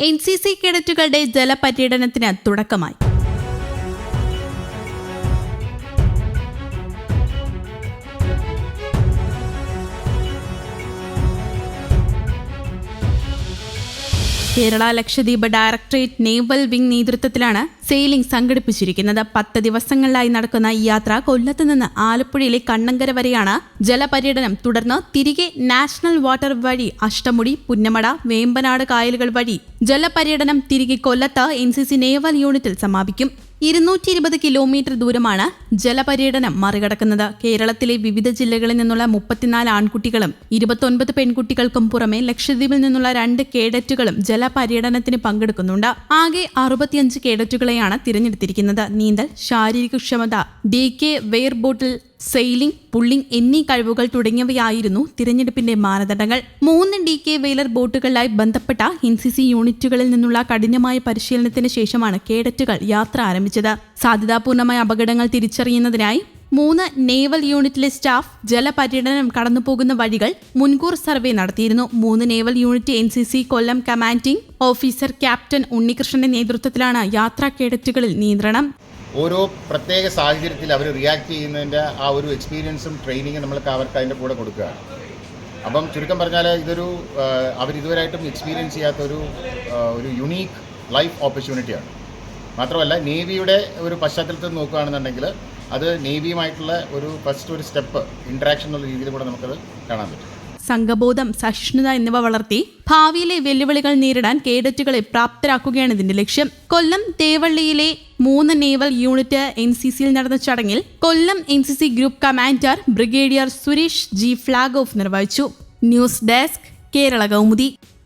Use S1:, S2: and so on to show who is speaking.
S1: N C C കേഡറ്റുകളുടെ ജലപര്യടനത്തിന് തുടക്കമായി. Kerala Lakshadweep directorate naval wing നേതൃത്വത്തിലാണ് സെയിലിംഗ് സംഘടിപ്പിച്ചിരിക്കുന്നത്. പത്ത് ദിവസങ്ങളിലായി നടക്കുന്ന ഈ യാത്ര കൊല്ലത്ത് നിന്ന് ആലപ്പുഴയിലെ കണ്ണങ്കര വരെയാണ് ജലപര്യടനം. തുടർന്ന് തിരികെ നാഷണൽ വാട്ടർ വഴി അഷ്ടമുടി പുന്നമട വേമ്പനാട് കായലുകൾ വഴി ജലപര്യടനം തിരികെ കൊല്ലത്ത് എൻ സി സി നേവൽ യൂണിറ്റിൽ സമാപിക്കും. ഇരുന്നൂറ്റി ഇരുപത് കിലോമീറ്റർ ദൂരമാണ് ജലപര്യടനം മറികടക്കുന്നത്. കേരളത്തിലെ വിവിധ ജില്ലകളിൽ നിന്നുള്ള മുപ്പത്തിനാല് ആൺകുട്ടികളും ഇരുപത്തൊൻപത് പെൺകുട്ടികൾക്കും പുറമെ ലക്ഷദ്വീപിൽ നിന്നുള്ള രണ്ട് കേഡറ്റുകളും ജലപര്യടനത്തിന് പങ്കെടുക്കുന്നുണ്ട്. ആകെ അറുപത്തിയഞ്ച് കേഡറ്റുകളെയാണ് തിരഞ്ഞെടുത്തിരിക്കുന്നത്. നീന്തൽ ശാരീരിക ക്ഷമത ഡി കെ വെയർ ബോട്ടിൽ സെയിലിംഗ് പുള്ളിംഗ് എന്നീ കഴിവുകൾ തുടങ്ങിയവയായിരുന്നു തിരഞ്ഞെടുപ്പിന്റെ മാനദണ്ഡങ്ങൾ. മൂന്ന് ഡി കെ വെയിലർ ബോട്ടുകളിലായി ബന്ധപ്പെട്ട എൻ സി സി യൂണിറ്റുകളിൽ നിന്നുള്ള കഠിനമായ പരിശീലനത്തിന് ശേഷമാണ് കേഡറ്റുകൾ യാത്ര ആരംഭിച്ചത്. സാധ്യതാപൂർണമായ അപകടങ്ങൾ തിരിച്ചറിയുന്നതിനായി മൂന്ന് നേവൽ യൂണിറ്റിലെ സ്റ്റാഫ് ജലപര്യടനം കടന്നുപോകുന്ന വഴികൾ മുൻകൂർ സർവേ നടത്തിയിരുന്നു. മൂന്ന് naval unit N C C Kollam commanding officer captain ഉണ്ണികൃഷ്ണന്റെ നേതൃത്വത്തിലാണ് യാത്രാ കേഡറ്റുകളിൽ നിയന്ത്രണം.
S2: ഓരോ പ്രത്യേക സാഹചര്യത്തിൽ അവർ റിയാക്ട് ചെയ്യുന്നതിന്റെ ആ ഒരു എക്സ്പീരിയൻസും ട്രെയിനിങ്ങും നമ്മൾക്ക് അവർക്ക് അതിന്റെ കൂടെ കൊടുക്കുകയാണ്. അപ്പം ചുരുക്കം പറഞ്ഞാൽ ഇതൊരു അവർ ഇതുവരെയായിട്ടും എക്സ്പീരിയൻസ് ചെയ്യാത്ത ഒരു ഒരു യുണീക്ക് ലൈഫ് ഓപ്പർച്യൂണിറ്റിയാണ് മാത്രമല്ല നേവിയുടെ ഒരു പശ്ചാത്തലത്തിൽ നോക്കുകയാണെന്നുണ്ടെങ്കിൽ അത് നേവിയുമായിട്ടുള്ള ഒരു ഫസ്റ്റ് ഒരു സ്റ്റെപ്പ് ഇൻട്രാക്ഷൻ എന്നുള്ള രീതിയിൽ കൂടെ നമുക്കത് കാണാൻ പറ്റും.
S1: സംഘബോധം സഹിഷ്ണുത എന്നിവ വളർത്തി ഭാവിയിലെ വെല്ലുവിളികൾ നേരിടാൻ കേഡറ്റുകളെ പ്രാപ്തരാക്കുകയാണ് ഇതിന്റെ ലക്ഷ്യം. കൊല്ലം തേവള്ളിയിലെ മൂന്ന് നേവൽ യൂണിറ്റ് എൻ സി സിയിൽ നടന്ന ചടങ്ങിൽ Kollam N C C group commander brigadier Suresh G flag off നിർവഹിച്ചു. News desk Kerala Kaumudi.